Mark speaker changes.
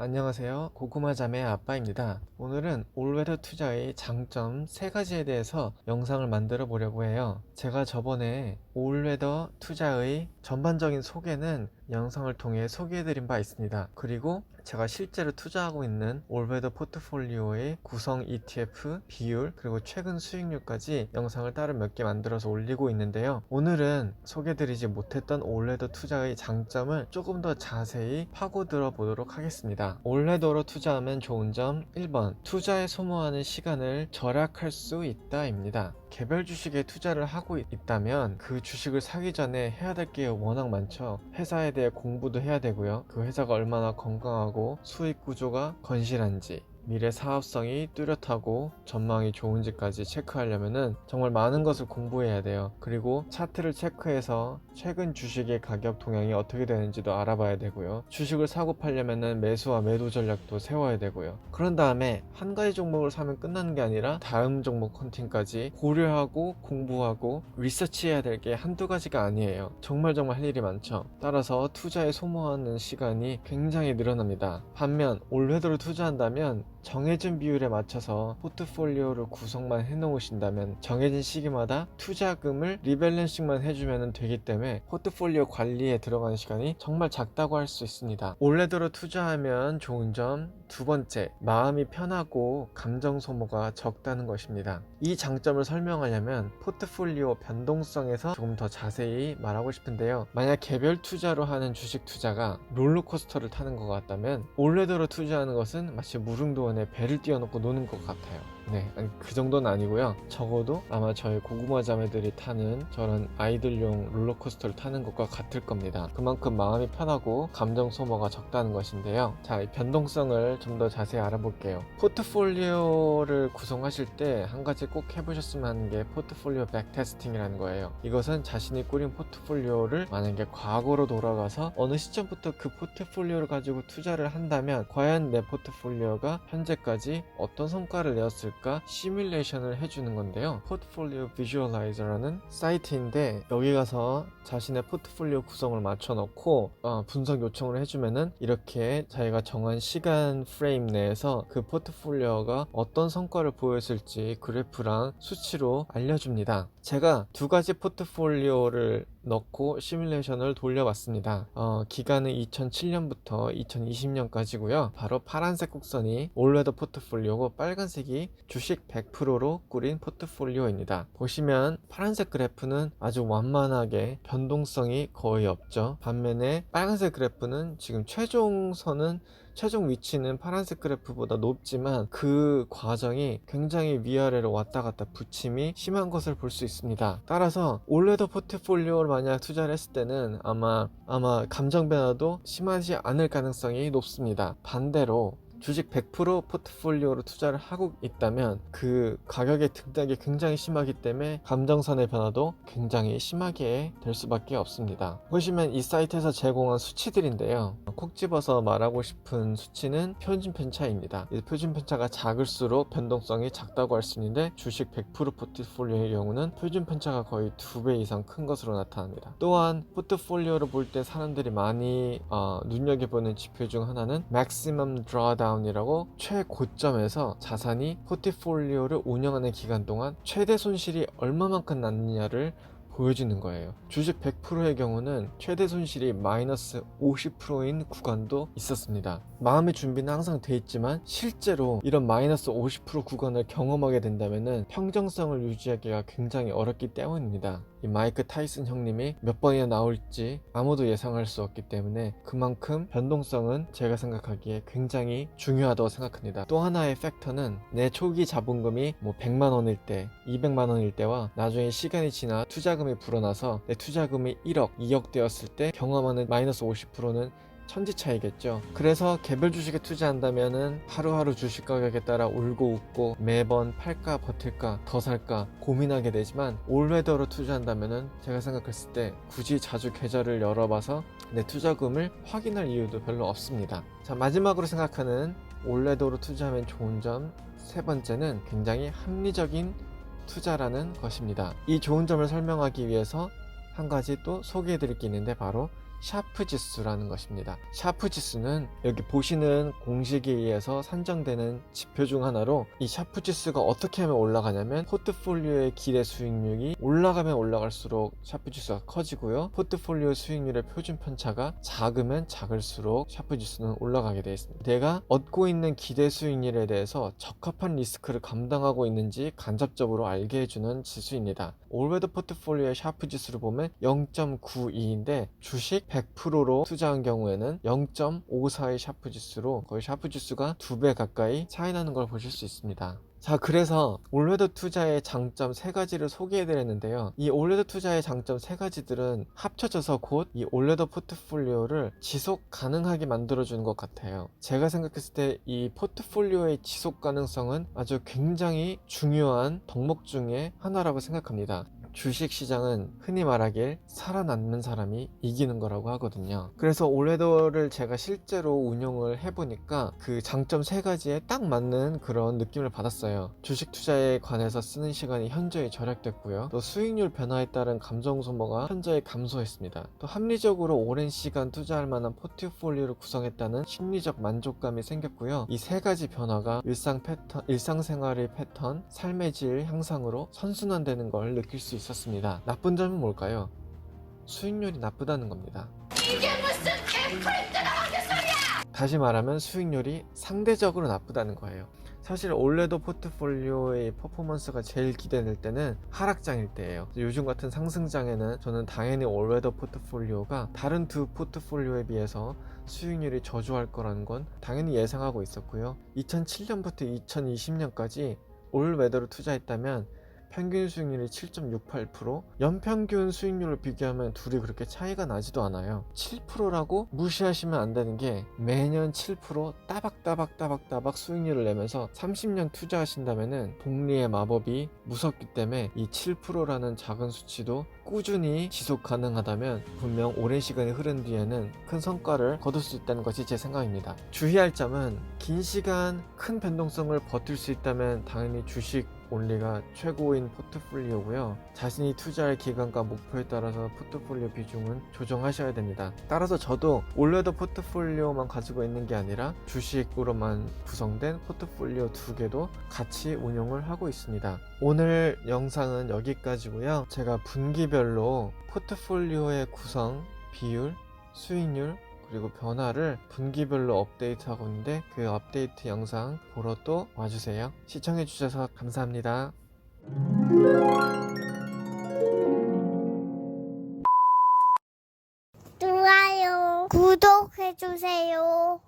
Speaker 1: 안녕하세요. 고구마 자매 아빠입니다. 오늘은 올웨더 투자의 장점 3가지에 대해서 영상을 만들어 보려고 해요. 제가 저번에 올웨더 투자의 전반적인 소개는 영상을 통해 소개해 드린 바 있습니다. 그리고 제가 실제로 투자하고 있는 올웨더 포트폴리오의 구성 ETF, 비율, 그리고 최근 수익률까지 영상을 따로 몇 개 만들어서 올리고 있는데요. 오늘은 소개드리지 못했던 올웨더 투자의 장점을 조금 더 자세히 파고들어 보도록 하겠습니다. 올웨더로 투자하면 좋은 점 1번 투자에 소모하는 시간을 절약할 수 있다입니다. 개별 주식에 투자를 하고 있다면 그 주식을 사기 전에 해야 될 게 워낙 많죠. 회사에 대해 공부도 해야 되고요. 그 회사가 얼마나 건강하고 수익 구조가 건실한지 미래 사업성이 뚜렷하고 전망이 좋은지까지 체크하려면은 정말 많은 것을 공부해야 돼요. 그리고 차트를 체크해서 최근 주식의 가격 동향이 어떻게 되는지도 알아봐야 되고요. 주식을 사고 팔려면은 매수와 매도 전략도 세워야 되고요. 그런 다음에 한 가지 종목을 사면 끝나는 게 아니라 다음 종목 컨팅까지 고려하고 공부하고 리서치해야 될 게 한두 가지가 아니에요. 정말 정말 할 일이 많죠. 따라서 투자에 소모하는 시간이 굉장히 늘어납니다. 반면 올헤드로 투자한다면 정해진 비율에 맞춰서 포트폴리오를 구성만 해놓으신다면 정해진 시기마다 투자금을 리밸런싱만 해주면 되기 때문에 포트폴리오 관리에 들어가는 시간이 정말 작다고 할 수 있습니다. 올레드로 투자하면 좋은 점 두 번째, 마음이 편하고 감정 소모가 적다는 것입니다. 이 장점을 설명하려면 포트폴리오 변동성에서 조금 더 자세히 말하고 싶은데요. 만약 개별 투자로 하는 주식 투자가 롤러코스터를 타는 것 같다면 올레드로 투자하는 것은 마치 무릉도 원에 배를 띄워놓고 노는 것 같아요. 네, 아니, 그 정도는 아니고요. 적어도 아마 저희 고구마 자매들이 타는 저런 아이들용 롤러코스터를 타는 것과 같을 겁니다. 그만큼 마음이 편하고 감정 소모가 적다는 것인데요. 자, 이 변동성을 좀 더 자세히 알아볼게요. 포트폴리오를 구성하실 때 한 가지 꼭 해보셨으면 하는 게 포트폴리오 백테스팅이라는 거예요. 이것은 자신이 꾸린 포트폴리오를 만약에 과거로 돌아가서 어느 시점부터 그 포트폴리오를 가지고 투자를 한다면 과연 내 포트폴리오가 현재까지 어떤 성과를 내었을까 시뮬레이션을 해주는 건데요. 포트폴리오 비주얼라이저라는 사이트인데 여기 가서 자신의 포트폴리오 구성을 맞춰놓고 어, 분석 요청을 해주면은 이렇게 자기가 정한 시간 프레임 내에서 그 포트폴리오가 어떤 성과를 보였을지 그래프랑 수치로 알려줍니다. 제가 두 가지 포트폴리오를 넣고 시뮬레이션을 돌려봤습니다. 어, 기간은 2007년부터 2020년까지고요. 바로 파란색 곡선이 올웨더 포트폴리오고 빨간색이 주식 100%로 꾸린 포트폴리오입니다. 보시면 파란색 그래프는 아주 완만하게 변동성이 거의 없죠. 반면에 빨간색 그래프는 지금 최종선은 최종 위치는 파란색 그래프보다 높지만 그 과정이 굉장히 위아래로 왔다 갔다 붙임이 심한 것을 볼 수 있습니다. 따라서 올레더 포트폴리오를 만약 투자를 했을 때는 아마 아마 감정 변화도 심하지 않을 가능성이 높습니다. 반대로 주식 100% 포트폴리오로 투자를 하고 있다면 그 가격의 등락이 굉장히 심하기 때문에 감정선의 변화도 굉장히 심하게 될 수밖에 없습니다. 보시면 이 사이트에서 제공한 수치들인데요. 콕 집어서 말하고 싶은 수치는 표준 편차입니다. 이 표준 편차가 작을수록 변동성이 작다고 할 수 있는데 주식 100% 포트폴리오의 경우는 표준 편차가 거의 두배 이상 큰 것으로 나타납니다. 또한 포트폴리오를 볼 때 사람들이 많이 어, 눈여겨보는 지표 중 하나는 maximum drawdown 다운이라고 최고점에서 자산이 포트폴리오를 운영하는 기간 동안 최대 손실이 얼마만큼 났느냐를 보여주는 거예요. 주식 100%의 경우는 최대 손실이 마이너스 50%인 구간도 있었습니다. 마음의 준비는 항상 돼 있지만 실제로 이런 마이너스 50% 구간을 경험하게 된다면 평정성을 유지하기가 굉장히 어렵기 때문입니다. 이 마이크 타이슨 형님이 몇 번이나 나올지 아무도 예상할 수 없기 때문에 그만큼 변동성은 제가 생각하기에 굉장히 중요하다고 생각합니다. 또 하나의 팩터는 내 초기 자본금이 뭐 100만 원일 때, 200만 원일 때와 나중에 시간이 지나 투자금 이 불어나서 내 투자금이 1억, 2억 되었을 때 경험하는 마이너스 50%는 천지 차이겠죠. 그래서 개별 주식에 투자한다면은 하루하루 주식 가격에 따라 울고 웃고 매번 팔까 버틸까 더 살까 고민하게 되지만 올웨더로 투자한다면은 제가 생각했을 때 굳이 자주 계좌를 열어봐서 내 투자금을 확인할 이유도 별로 없습니다. 자 마지막으로 생각하는 올레도로 투자하면 좋은 점 세 번째는 굉장히 합리적인 투자라는 것입니다. 이 좋은 점을 설명하기 위해서 한 가지 또 소개해 드릴 게 있는데 바로 샤프 지수라는 것입니다. 샤프 지수는 여기 보시는 공식에 의해서 산정되는 지표 중 하나로 이 샤프 지수가 어떻게 하면 올라가냐면 포트폴리오의 기대 수익률이 올라가면 올라갈수록 샤프 지수가 커지고요. 포트폴리오 수익률의 표준 편차가 작으면 작을수록 샤프 지수는 올라가게 되어 있습니다. 내가 얻고 있는 기대 수익률에 대해서 적합한 리스크를 감당하고 있는지 간접적으로 알게 해주는 지수입니다. 올웨더 포트폴리오의 샤프 지수를 보면 0.92인데 주식 100%로 투자한 경우에는 0.54의 샤프 지수로 거의 샤프 지수가 두 배 가까이 차이 나는 걸 보실 수 있습니다. 자, 그래서 올웨더 투자의 장점 세 가지를 소개해 드렸는데요. 이 올웨더 투자의 장점 세 가지들은 합쳐져서 곧 이 올웨더 포트폴리오를 지속 가능하게 만들어 주는 것 같아요. 제가 생각했을 때 이 포트폴리오의 지속 가능성은 아주 굉장히 중요한 덕목 중에 하나라고 생각합니다. 주식 시장은 흔히 말하길 살아남는 사람이 이기는 거라고 하거든요. 그래서 올웨더를 제가 실제로 운용을 해보니까 그 장점 세 가지에 딱 맞는 그런 느낌을 받았어요. 주식 투자에 관해서 쓰는 시간이 현저히 절약됐고요. 또 수익률 변화에 따른 감정 소모가 현저히 감소했습니다. 또 합리적으로 오랜 시간 투자할 만한 포트폴리오를 구성했다는 심리적 만족감이 생겼고요. 이 세 가지 변화가 일상 패턴, 일상생활의 패턴, 삶의 질 향상으로 선순환되는 걸 느낄 수 있 었습니다. 나쁜 점은 뭘까요? 수익률이 나쁘다는 겁니다. 다시 말하면 수익률이 상대적으로 나쁘다는 거예요. 사실 올레도 포트폴리오의 퍼포먼스가 제일 기대될 때는 하락장일 때예요. 요즘 같은 상승장에는 저는 당연히 올웨더 포트폴리오가 다른 두 포트폴리오에 비해서 수익률이 저조할 거라는 건 당연히 예상하고 있었고요. 2007년부터 2020년까지 올웨더로 투자했다면 평균 수익률이 7.68%, 연평균 수익률을 비교하면 둘이 그렇게 차이가 나지도 않아요. 7%라고 무시하시면 안 되는 게 매년 7% 따박따박 따박따박 수익률을 내면서 30년 투자하신다면은 복리의 마법이 무섭기 때문에 이 7%라는 작은 수치도 꾸준히 지속 가능하다면 분명 오랜 시간이 흐른 뒤에는 큰 성과를 거둘 수 있다는 것이 제 생각입니다. 주의할 점은 긴 시간 큰 변동성을 버틸 수 있다면 당연히 주식 온리가 최고인 포트폴리오고요. 자신이 투자할 기간과 목표에 따라서 포트폴리오 비중은 조정하셔야 됩니다. 따라서 저도 올레더 포트폴리오만 가지고 있는 게 아니라 주식으로만 구성된 포트폴리오 두 개도 같이 운용을 하고 있습니다. 오늘 영상은 여기까지고요. 제가 분기별로 포트폴리오의 구성, 비율, 수익률, 그리고 변화를 분기별로 업데이트하고 있는데 그 업데이트 영상 보러 또 와주세요. 시청해주셔서 감사합니다.
Speaker 2: 좋아요, 구독해주세요.